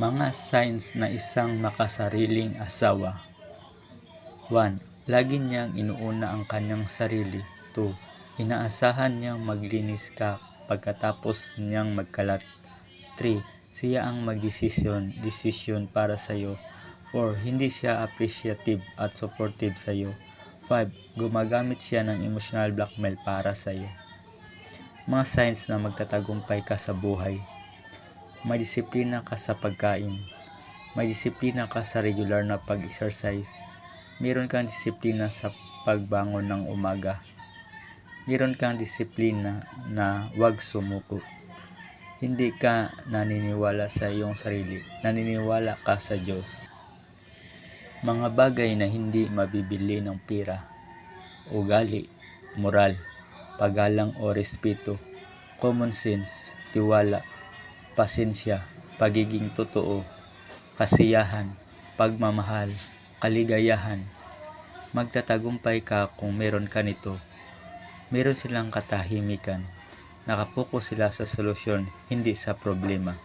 Mga signs na isang makasariling asawa. 1. Lagi niyang inuuna ang kanyang sarili. 2. Inaasahan niyang maglinis ka pagkatapos niyang magkalat. 3. Siya ang magdesisyon desisyon para sa iyo. 4. Hindi siya appreciative at supportive sa iyo. 5. Gumagamit siya ng emotional blackmail para sa iyo. Mga signs na magtatagumpay ka sa buhay. May disiplina ka sa pagkain. May disiplina ka sa regular na pag-exercise. Meron kang disiplina sa pagbangon ng umaga. Meron kang disiplina na huwag sumuko. Hindi ka naniniwala sa iyong sarili. Naniniwala ka sa Diyos. Mga bagay na hindi mabibili ng pera. Ugali, moral, paggalang o respeto, common sense, tiwala, pasensya, pagiging totoo, kasiyahan, pagmamahal, kaligayahan. Magtatagumpay ka kung meron ka nito. Meron silang katahimikan. Nakapokus sila sa solusyon, hindi sa problema.